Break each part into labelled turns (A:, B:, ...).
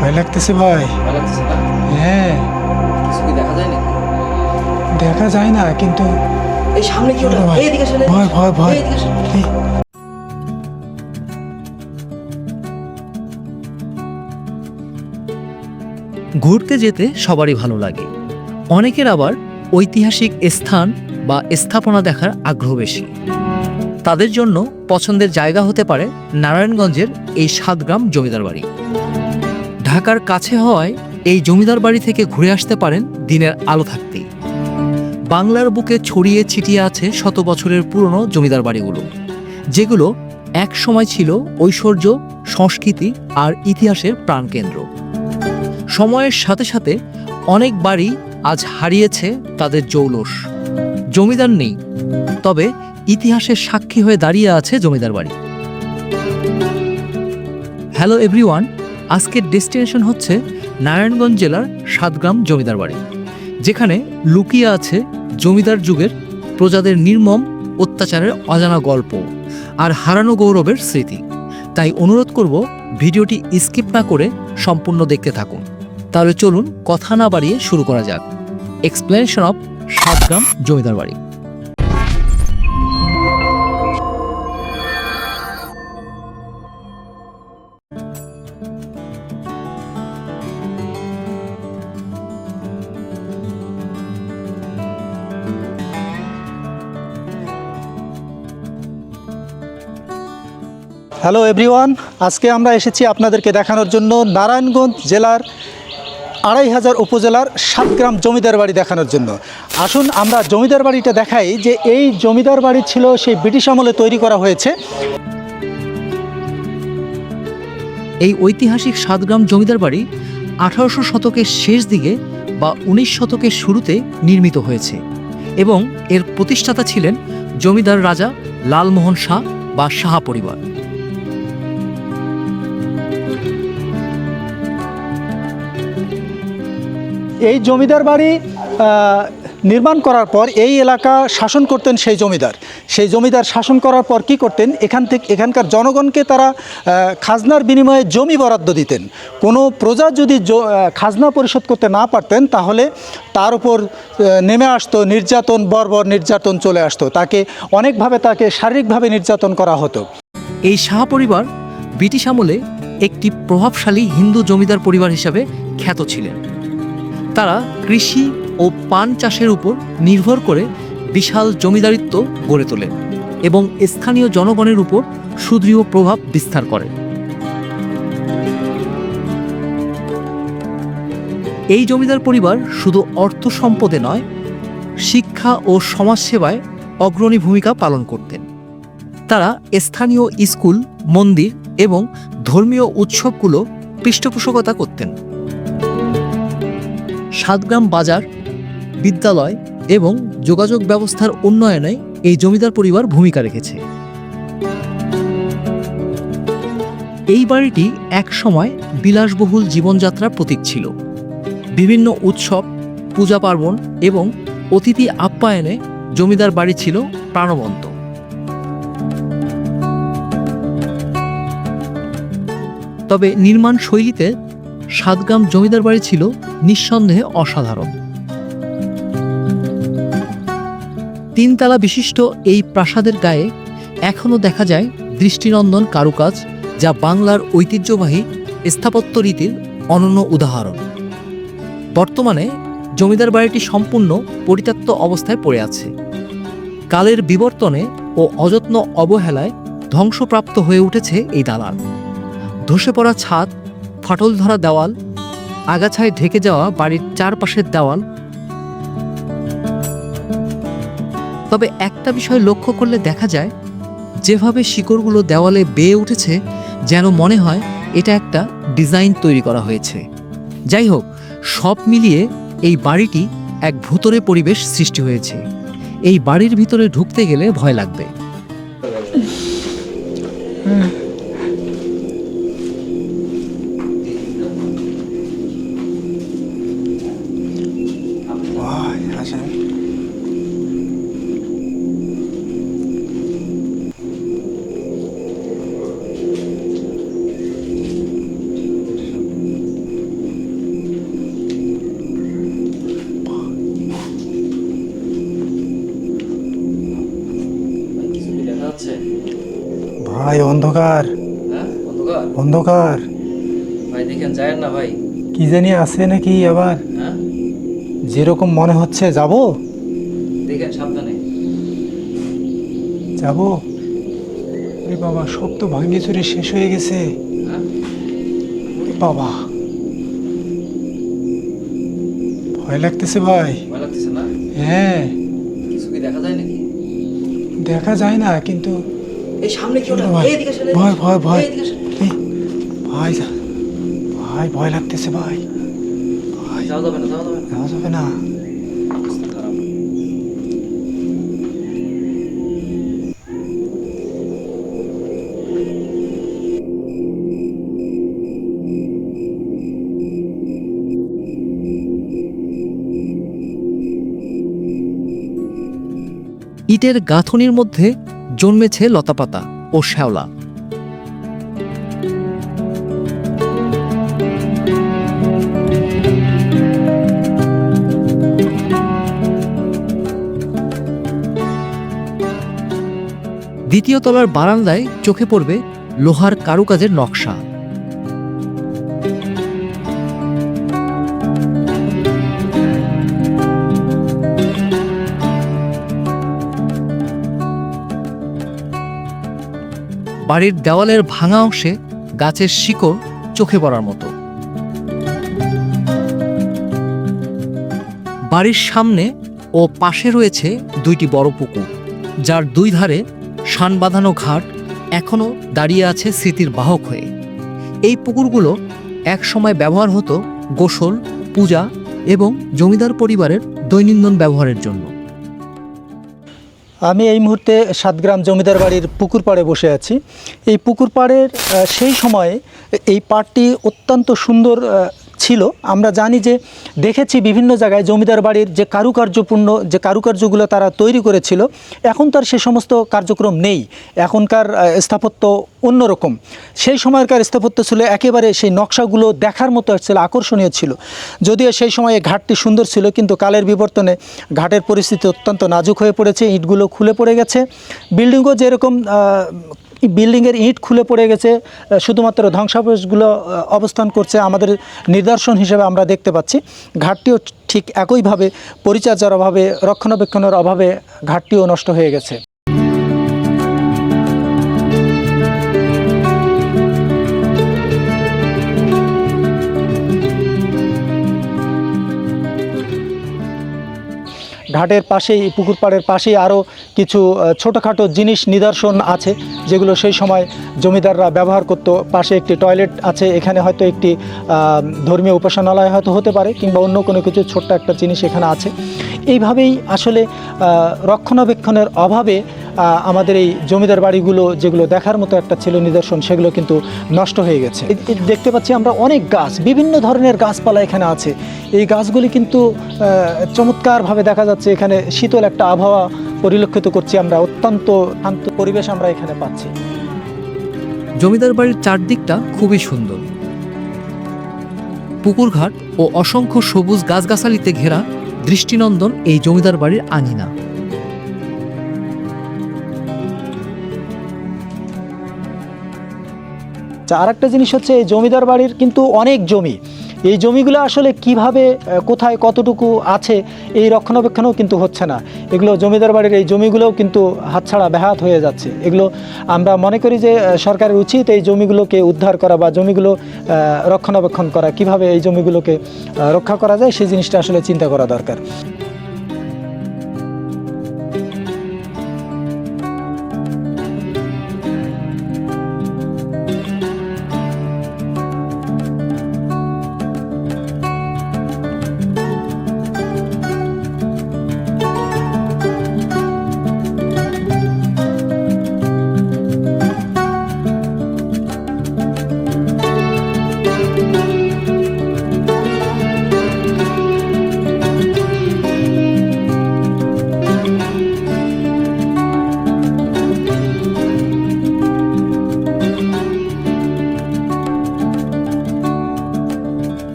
A: ভয় লাগতেছে ভাই। হ্যাঁ।
B: দেখা যায় নাকি?
A: দেখা যায় না কিন্তু
B: এই সামনে কি ওটা?
A: ভয়, ভয় ভয়
C: ঘুরতে যেতে সবারই ভালো লাগে। অনেকের আবার ঐতিহাসিক স্থান বা স্থাপনা দেখার আগ্রহ বেশি। তাদের জন্য পছন্দের জায়গা হতে পারে নারায়ণগঞ্জের এই সাতগ্রাম জমিদার বাড়ি। ঢাকার কাছে হওয়ায় এই জমিদার বাড়ি থেকে ঘুরে আসতে পারেন দিনের আলো থাকতেই। বাংলার বুকে ছড়িয়ে ছিটিয়ে আছে শত বছরের পুরনো জমিদার বাড়িগুলো, যেগুলো এক সময় ছিল ঐশ্বর্য, সংস্কৃতি আর ইতিহাসের প্রাণকেন্দ্র। সময়ের সাথে সাথে অনেক বাড়ি আজ হারিয়েছে তাদের জৌলস। জমিদার নেই, তবে ইতিহাসের সাক্ষী হয়ে দাঁড়িয়ে আছে জমিদার বাড়ি। হ্যালো এভরিওয়ান আজকের ডেস্টিনেশন হচ্ছে নারায়ণগঞ্জ জেলার সাতগ্রাম জমিদার বাড়ি, যেখানে লুকিয়ে আছে জমিদার যুগের প্রজাদের নির্মম অত্যাচারের অজানা গল্প আর হারানো গৌরবের স্মৃতি। তাই অনুরোধ করব ভিডিওটি স্কিপ না করে সম্পূর্ণ দেখতে থাকুন। তাহলে চলুন কথা না বাড়িয়ে শুরু করা যাক। এক্সপ্লেনেশন অফ সাতগ্রাম জমিদার বাড়ি।
A: হ্যালো এভরিওয়ান আজকে আমরা এসেছি আপনাদেরকে দেখানোর জন্য নারায়ণগঞ্জ জেলার আড়াই হাজার উপজেলার সাতগ্রাম জমিদার বাড়ি দেখানোর জন্য। আসুন আমরা জমিদার বাড়িটা দেখাই যে এই জমিদার বাড়ি ছিল সেই ব্রিটিশ আমলে তৈরি করা হয়েছে।
C: এই ঐতিহাসিক সাতগ্রাম জমিদার বাড়ি আঠারোশো শতকের শেষ দিকে বা উনিশ শতকের শুরুতে নির্মিত হয়েছে এবং এর প্রতিষ্ঠাতা ছিলেন জমিদার রাজা লালমোহন শাহ বা সাহা পরিবার।
A: এই জমিদার বাড়ি নির্মাণ করার পর এই এলাকা শাসন করতেন সেই জমিদার। সেই জমিদার শাসন করার পর কি করতেন? এখান থেকে এখানকার জনগণকে তারা খাজনার বিনিময়ে জমি বরাদ্দ দিতেন। কোনো প্রজা যদি খাজনা পরিশোধ করতে না পারতেন, তাহলে তার উপর নেমে আসতো নির্যাতন, বর্বর নির্যাতন চলে আসতো। তাকে অনেকভাবে তাকে শারীরিকভাবে নির্যাতন করা হতো।
C: এই শাহ পরিবার ব্রিটিশ আমলে একটি প্রভাবশালী হিন্দু জমিদার পরিবার হিসাবে খ্যাত ছিলেন। তারা কৃষি ও পান চাষের উপর নির্ভর করে বিশাল জমিদারিত্ব গড়ে তোলেন এবং স্থানীয় জনগণের উপর সুদৃঢ় প্রভাব বিস্তার করেন এই জমিদার পরিবার শুধু অর্থ সম্পদে নয়, শিক্ষা ও সমাজসেবায় অগ্রণী ভূমিকা পালন করতেন। তারা স্থানীয় স্কুল, মন্দির এবং ধর্মীয় উৎসবগুলো পৃষ্ঠপোষকতা করতেন। সাতগ্রাম বাজার, বিদ্যালয় এবং যোগাযোগ ব্যবস্থার উন্নয়নে এই জমিদার পরিবার ভূমিকা রেখেছে। এই বাড়িটি একসময় বিলাসবহুল জীবনযাত্রার প্রতীক ছিল। বিভিন্ন উৎসব, পূজা পার্বণ এবং অতিথি আপ্যায়নে জমিদার বাড়ি ছিল প্রাণবন্ত। তবে নির্মাণ শৈলীতে সাতগ্রাম জমিদার বাড়ি ছিল নিঃসন্দেহে অসাধারণ। তিনতলা বিশিষ্ট এই প্রাসাদের গায়ে এখনও দেখা যায় দৃষ্টিনন্দন কারুকাজ, যা বাংলার ঐতিহ্যবাহী স্থাপত্য রীতির অনন্য উদাহরণ। বর্তমানে জমিদার বাড়িটি সম্পূর্ণ পরিত্যক্ত অবস্থায় পড়ে আছে। কালের বিবর্তনে ও অযত্ন অবহেলায় ধ্বংসপ্রাপ্ত হয়ে উঠেছে এই দালান। ধসে পড়া ছাদ, ফাটল ধরা দেওয়াল আগাছায় ঢেকে যাওয়া বাড়ির চারপাশের দেওয়াল। তবে একটা বিষয় লক্ষ্য করলে দেখা যায়, যেভাবে শিকড়গুলো দেওয়ালে বেয়ে উঠেছে, যেন মনে হয় এটা একটা ডিজাইন তৈরি করা হয়েছে। যাই হোক, সব মিলিয়ে এই বাড়িটি এক ভূতরে পরিবেশ সৃষ্টি হয়েছে। এই বাড়ির ভিতরে ঢুকতে গেলে ভয় লাগবে।
A: অন্ধকার।
B: হ্যাঁ অন্ধকার?
A: অন্ধকার।
B: ভাই দেখেন যায় না ভাই।
A: কি জানি আছে নাকি আবার?
B: হ্যাঁ?
A: যেরকম মনে হচ্ছে যাব?
B: দেখেন সাবধানে।
A: যাব? আরে বাবা সব তো ভাঙ্গি চুরি শেষ হয়ে গেছে।
B: হ্যাঁ?
A: বাবা। ভয় লাগতেছে ভাই।
B: ভয় লাগতেছে না?
A: হ্যাঁ।
B: কিছু কি দেখা যায় নাকি?
A: দেখা যায় না কিন্তু
B: এই সামনে কি ওটা?
A: ভয়,
B: এইদিকে
A: ভয়, ভয়, ভয়। ভাই ভাই ভয় লাগতেছে ভাই ভাই
B: যাওয়া যাবে না। যাওয়া যাবে না।
C: ইটের গাঁথনির মধ্যে জন্মেছে লতাপাতা ও শ্যাওলা। দ্বিতীয় তলার বারান্দায় চোখে পড়বে লোহার কারুকাজের নকশা। বাড়ির দেওয়ালের ভাঙা অংশে গাছের শিকড় চোখে পড়ার মতো। বাড়ির সামনে ও পাশে রয়েছে দুইটি বড় পুকুর, যার দুই ধারে শান বাঁধানো ঘাট এখনও দাঁড়িয়ে আছে স্মৃতির বাহক হয়ে। এই পুকুরগুলো একসময় ব্যবহার হতো গোসল, পূজা এবং জমিদার পরিবারের দৈনন্দিন ব্যবহারের জন্য।
A: আমি এই মুহূর্তে সাতগ্রাম জমিদার বাড়ির পুকুর পাড়ে বসে আছি। এই পুকুর পাড়ের সেই সময়ে এই পাড়টি অত্যন্ত সুন্দর ছিল, আমরা জানি যে দেখেছি বিভিন্ন জায়গায় জমিদার বাড়ির যে কারুকার্যপূর্ণ, যে কারুকার্যগুলো তারা তৈরি করেছিল, এখন তার সে সমস্ত কার্যক্রম নেই। এখনকার স্থাপত্য অন্যরকম। সেই সময়কার স্থাপত্য ছিল একেবারে সেই নকশাগুলো দেখার মতো ছিল, আকর্ষণীয় ছিল। যদিও সেই সময়ে ঘাটটি সুন্দর ছিল, কিন্তু কালের বিবর্তনে ঘাটের পরিস্থিতি অত্যন্ত নাজুক হয়ে পড়েছে, ইটগুলো খুলে পড়ে গেছে। বিল্ডিংও যেরকম বিল্ডিংয়ের ইট খুলে পড়ে গেছে শুধুমাত্র ধ্বংসাবশেষগুলো অবস্থান করছে আমাদের নিদর্শন হিসেবে আমরা দেখতে পাচ্ছি। ঘাটটিও ঠিক একইভাবে, পরিচর্যার অভাবে, রক্ষণাবেক্ষণের অভাবে ঘাটটিও নষ্ট হয়ে গেছে। ঘাটের পাশেই, পুকুর পাড়ের পাশেই আরও কিছু ছোটোখাটো জিনিস নিদর্শন আছে, যেগুলো সেই সময় জমিদাররা ব্যবহার করত। পাশে একটি টয়লেট আছে, এখানে হয়তো একটি ধর্মীয় উপাসনালয় হয়তো হতে পারে, কিংবা অন্য কোনো কিছু ছোট্ট একটা জিনিস এখানে আছে। এইভাবেই আসলে রক্ষণাবেক্ষণের অভাবে আমাদের এই জমিদার বাড়িগুলো যেগুলো দেখার মতো একটা ছিল নিদর্শন, সেগুলো কিন্তু নষ্ট হয়ে গেছে। দেখতে পাচ্ছি আমরা অনেক গাছ, বিভিন্ন ধরনের গাছপালা এখানে আছে। এই গাছগুলি কিন্তু চমৎকারভাবে দেখা যাচ্ছে এখানে শীতল একটা আবহাওয়া পরিলক্ষিত করছি আমরা, অত্যন্ত শান্ত পরিবেশ আমরা এখানে পাচ্ছি।
C: জমিদার বাড়ির চারদিকটা খুবই সুন্দর। পুকুরঘাট ও অসংখ্য সবুজ গাছগাছালিতে ঘেরা দৃষ্টিনন্দন এই জমিদার বাড়ির আঙিনা।
A: আর একটা জিনিস হচ্ছে এই জমিদার বাড়ির কিন্তু অনেক জমি। এই জমিগুলো আসলে কীভাবে কোথায় কতটুকু আছে, এই রক্ষণাবেক্ষণও কিন্তু হচ্ছে না। এগুলো জমিদার বাড়ির এই জমিগুলোও কিন্তু হাতছাড়া ব্যাহাত হয়ে যাচ্ছে। এগুলো আমরা মনে করি যে সরকারের উচিত এই জমিগুলোকে উদ্ধার করা বা জমিগুলো রক্ষণাবেক্ষণ করা। কীভাবে এই জমিগুলোকে রক্ষা করা যায়, সেই জিনিসটা আসলে চিন্তা করা দরকার।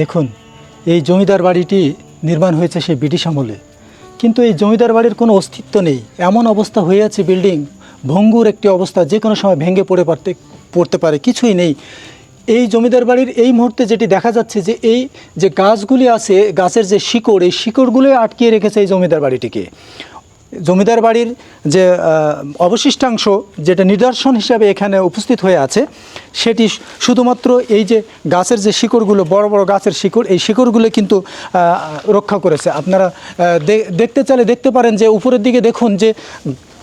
A: দেখুন, এই জমিদার বাড়িটি নির্মাণ হয়েছে সেই ব্রিটিশ আমলে। কিন্তু এই জমিদার বাড়ির কোনো অস্তিত্ব নেই। এমন অবস্থা হয়ে আছে বিল্ডিং, ভঙ্গুর একটি অবস্থা, যে কোনো সময় ভেঙে পড়ে পারতে, পড়তে পারে, কিছুই নেই। এই জমিদার বাড়ির এই মুহূর্তে যেটি দেখা যাচ্ছে যে এই যে গাছগুলি আছে, গাছের যে শিকড়, এই শিকড়গুলোই আটকিয়ে রেখেছে এই জমিদার বাড়িটিকে। জমিদার বাড়ির যে অবশিষ্টাংশ যেটা নিদর্শন হিসাবে এখানে উপস্থিত হয়ে আছে, সেটি শুধুমাত্র এই যে গাছের যে শিকড়গুলো, বড় বড় গাছের শিকড়, এই শিকড়গুলো কিন্তু রক্ষা করেছে। আপনারা দেখতে চাইলে দেখতে পারেন যে, উপরের দিকে দেখুন যে,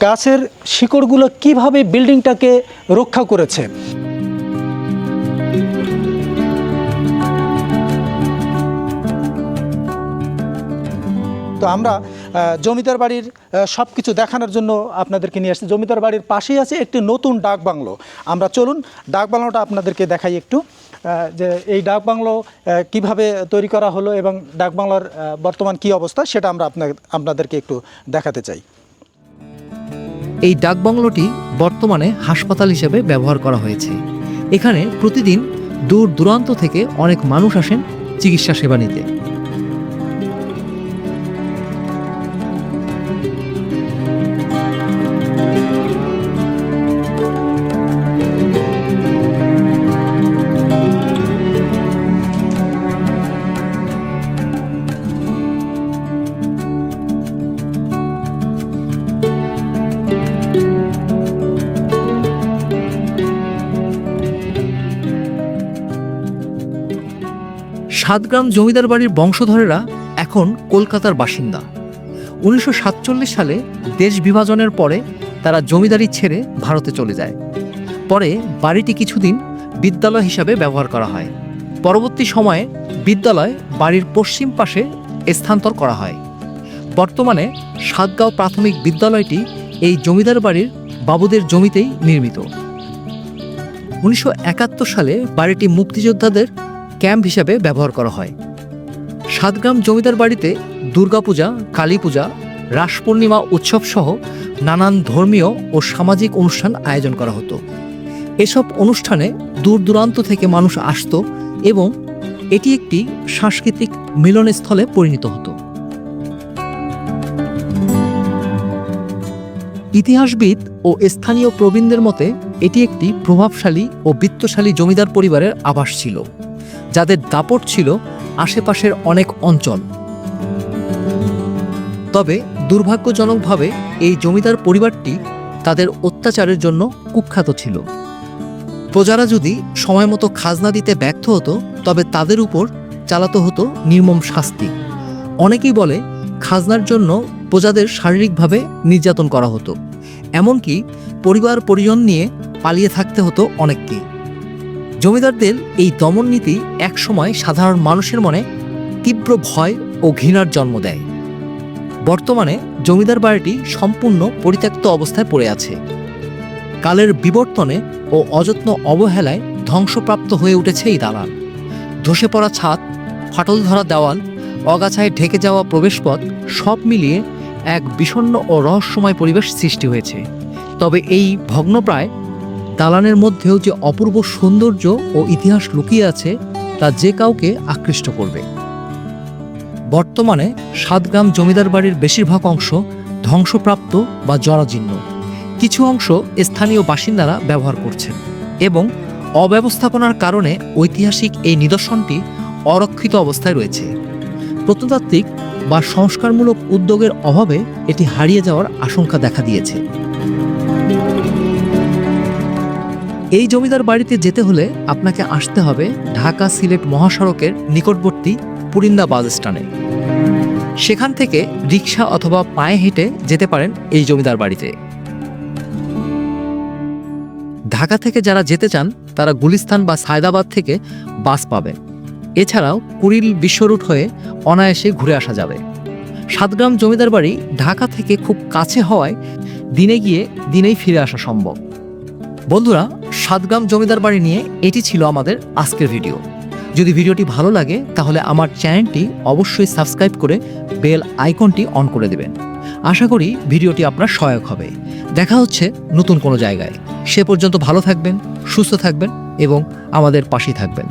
A: গাছের শিকড়গুলো কীভাবে বিল্ডিংটাকে রক্ষা করেছে। তো আমরা জমিদার বাড়ির সব কিছু দেখানোর জন্য আপনাদেরকে নিয়ে আসছি। জমিদার বাড়ির পাশেই আছে একটি নতুন ডাক বাংলো। আমরা চলুন, ডাক বাংলোটা আপনাদেরকে দেখাই একটু যে এই ডাক বাংলো কীভাবে তৈরি করা হলো এবং ডাক বাংলার বর্তমান কি অবস্থা সেটা আমরা আপনাদের আপনাদেরকে একটু দেখাতে চাই।
C: এই ডাকবাংলোটি বর্তমানে হাসপাতাল হিসেবে ব্যবহার করা হয়েছে। এখানে প্রতিদিন দূর দূরান্ত থেকে অনেক মানুষ আসেন চিকিৎসা সেবা নিতে। সাতগ্রাম জমিদার বাড়ির বংশধরেরা এখন কলকাতার বাসিন্দা। উনিশশো সাতচল্লিশ সালে দেশ বিভাজনের পরে তারা জমিদারি ছেড়ে ভারতে চলে যায়। পরে বাড়িটি কিছুদিন বিদ্যালয় হিসাবে ব্যবহার করা হয়। পরবর্তী সময়ে বিদ্যালয় বাড়ির পশ্চিম পাশে স্থানান্তর করা হয়। বর্তমানে সাতগাঁও প্রাথমিক বিদ্যালয়টি এই জমিদার বাড়ির বাবুদের জমিতেই নির্মিত। উনিশশো একাত্তর সালে বাড়িটি মুক্তিযোদ্ধাদের ক্যাম্প হিসাবে ব্যবহার করা হয়। সাতগ্রাম জমিদার বাড়িতে দুর্গাপূজা কালী পূজা রাস পূর্ণিমা উৎসব সহ নানান ধর্মীয় ও সামাজিক অনুষ্ঠান আয়োজন করা হতো। এসব অনুষ্ঠানে দূর দূরান্ত থেকে মানুষ আসতো এবং এটি একটি সাংস্কৃতিক মিলনস্থলে পরিণত হতো। ইতিহাসবিদ ও স্থানীয় প্রবীণদের মতে এটি একটি প্রভাবশালী ও বিত্তশালী জমিদার পরিবারের আবাস ছিল। যাদের দাপট ছিল আশেপাশের অনেক অঞ্চল। তবে দুর্ভাগ্যজনকভাবে এই জমিদার পরিবারটি তাদের অত্যাচারের জন্য কুখ্যাত ছিল। প্রজারা যদি সময়মতো খাজনা দিতে ব্যর্থ হতো, তবে তাদের উপর চালাতে হতো নির্মম শাস্তি। অনেকেই বলে, খাজনার জন্য প্রজাদের শারীরিকভাবে নির্যাতন করা হতো। এমনকি পরিবার পরিজন নিয়ে পালিয়ে থাকতে হতো অনেককেই। জমিদারদের এই দমন নীতি একসময় সাধারণ মানুষের মনে তীব্র ভয় ও ঘৃণার জন্ম দেয়। বর্তমানে জমিদার বাড়িটি সম্পূর্ণ পরিত্যক্ত অবস্থায় পড়ে আছে। কালের বিবর্তনে ও অযত্ন অবহেলায় ধ্বংসপ্রাপ্ত হয়ে উঠেছে এই দালান। ধসে পড়া ছাদ, ফাটল ধরা দেওয়াল, অগাছায় ঢেকে যাওয়া প্রবেশপথ সব মিলিয়ে এক বিষণ্ন ও রহস্যময় পরিবেশ সৃষ্টি হয়েছে। তবে এই ভগ্নপ্রায় দালানের মধ্যেও যে অপূর্ব সৌন্দর্য ও ইতিহাস লুকিয়ে আছে, তা যে কাউকে আকৃষ্ট করবে। বর্তমানে সাতগ্রাম জমিদার বাড়ির বেশিরভাগ অংশ ধ্বংসপ্রাপ্ত বা জরাজীর্ণ। কিছু অংশ স্থানীয় বাসিন্দারা ব্যবহার করছেন এবং অব্যবস্থাপনার কারণে ঐতিহাসিক এই নিদর্শনটি অরক্ষিত অবস্থায় রয়েছে। প্রত্নতাত্ত্বিক বা সংস্কারমূলক উদ্যোগের অভাবে এটি হারিয়ে যাওয়ার আশঙ্কা দেখা দিয়েছে। এই জমিদার বাড়িতে যেতে হলে আপনাকে আসতে হবে ঢাকা সিলেট মহাসড়কের নিকটবর্তী পুরিন্দা বাস স্ট্যান্ডে। সেখান থেকে রিক্সা অথবা পায়ে হেঁটে যেতে পারেন এই জমিদার বাড়িতে। ঢাকা থেকে যারা যেতে চান, তারা গুলিস্তান বা সায়দাবাদ থেকে বাস পাবেন। এছাড়াও কুড়িল বিশ্ব রুট হয়ে অনায়াসে ঘুরে আসা যাবে। সাতগ্রাম জমিদার বাড়ি ঢাকা থেকে খুব কাছে হওয়ায় দিনে গিয়ে দিনেই ফিরে আসা সম্ভব। বন্ধুরা সাতগ্রাম জমিদার বাড়ি নিয়ে এটি ছিল আমাদের আজকের ভিডিও। যদি ভিডিওটি ভালো লাগে, তাহলে আমার চ্যানেলটি অবশ্যই সাবস্ক্রাইব করে বেল আইকনটি অন করে দেবেন। আশা করি ভিডিওটি আপনার সহায়ক হবে। দেখা হচ্ছে নতুন কোনো জায়গায়। সে পর্যন্ত ভালো থাকবেন, সুস্থ থাকবেন এবং আমাদের পাশেই থাকবেন।